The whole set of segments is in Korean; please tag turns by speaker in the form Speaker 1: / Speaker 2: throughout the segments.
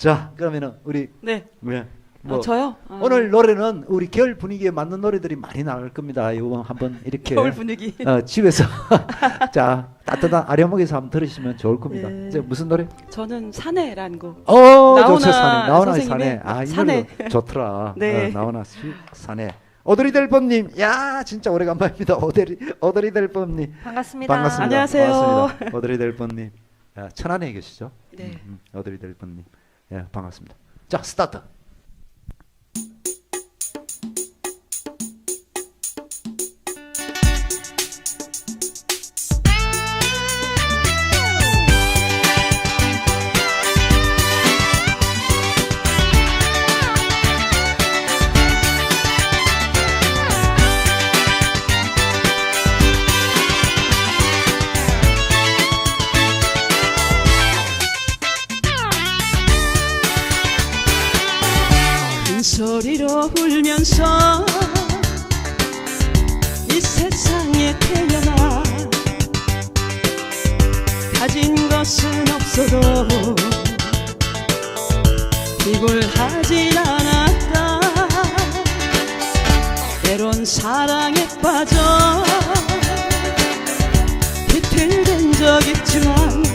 Speaker 1: 자, 그러면은 우리
Speaker 2: 네.
Speaker 1: 왜?
Speaker 2: 아,
Speaker 1: 뭐
Speaker 2: 저요? 아,
Speaker 1: 오늘 노래는 우리 겨울 분위기에 맞는 노래들이 많이 나올 겁니다. 이거 한번 이렇게
Speaker 2: 겨울 분위기.
Speaker 1: 어, 집에서 자 따뜻한 아련목에서 한번 들으시면 좋을 겁니다.
Speaker 2: 네.
Speaker 1: 이제 무슨 노래?
Speaker 2: 저는 사내라는 곡.
Speaker 1: 어,
Speaker 2: 나훈아
Speaker 1: 좋죠 사내. 나훈아
Speaker 2: 선생님의
Speaker 1: 사내. 아, 이
Speaker 2: 사내.
Speaker 1: 노래 좋더라.
Speaker 2: 네.
Speaker 1: 어, 나훈아 씨 사내. 오드리 델범님, 야 진짜 오래간만입니다. 오드리 오드리 델범님
Speaker 3: 반갑습니다.
Speaker 1: 반갑습니다.
Speaker 2: 안녕하세요.
Speaker 1: 반갑습니다. 오드리 델범님, 야, 천안에 계시죠?
Speaker 2: 네.
Speaker 1: 음, 음, 오드리 델범님, 예, 반갑습니다. 자 스타트.
Speaker 2: 큰 소리로 울면서 이 세상에 태어나 가진 것은 없어도 비굴하진 않았다. 때론 사랑에 빠져 비틀댄 적 있지만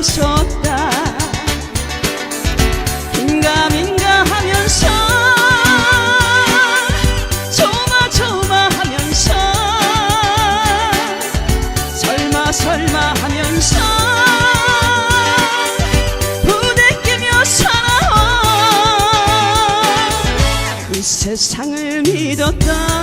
Speaker 2: 웃었다. 인가민가 하면서 조마조마하면서 설마 설마 하면서 부대끼며 살아온 이 세상을 믿었다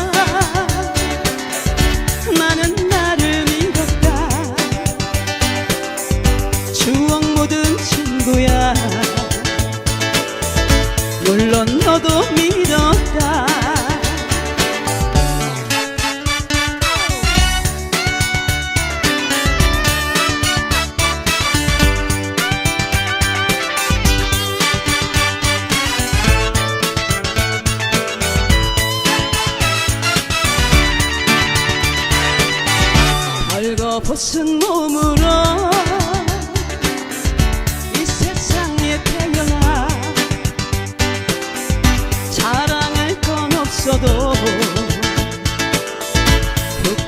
Speaker 2: 너도 믿었다. 벌거벗은 몸으로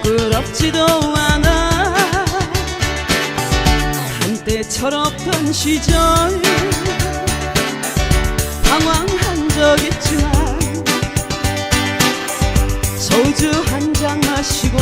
Speaker 2: 부끄럽지도 않아. 한때 철없던 시절 방황한 적 있지만 소주 한 잔 마시고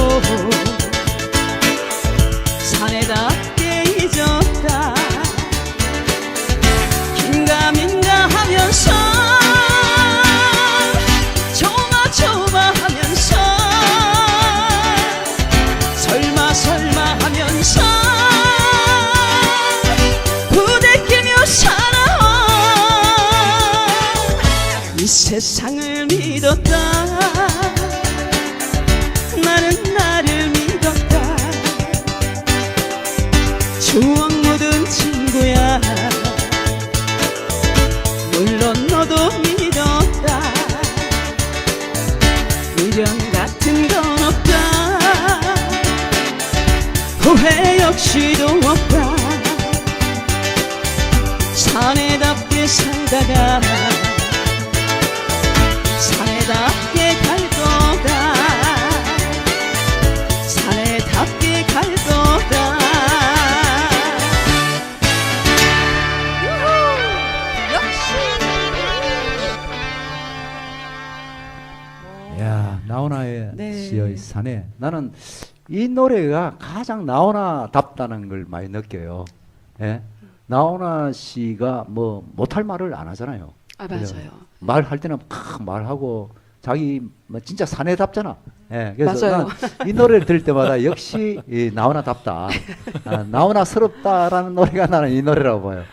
Speaker 2: 세상을 믿었다. 나는 나를 믿었다. 추억 묻은 친구야. 물론 너도 믿었다. 미련 같은 건 없다. 후회 역시도 없다. 사내답게 살다가
Speaker 1: 야 나훈아의
Speaker 2: 네.
Speaker 1: 시의 사내. 나는 이 노래가 가장 나훈아답다는 걸 많이 느껴요. 예? 나훈아 씨가 뭐 못할 말을 안 하잖아요.
Speaker 2: 아
Speaker 1: 그죠?
Speaker 2: 맞아요
Speaker 1: 말할 때는 막 말하고 자기 뭐 진짜 사내답잖아. 예, 그래서 이 노래를 들을 때마다 역시 이 나훈아답다, 아, 나훈아스럽다라는 노래가 나는 이 노래라고 봐요.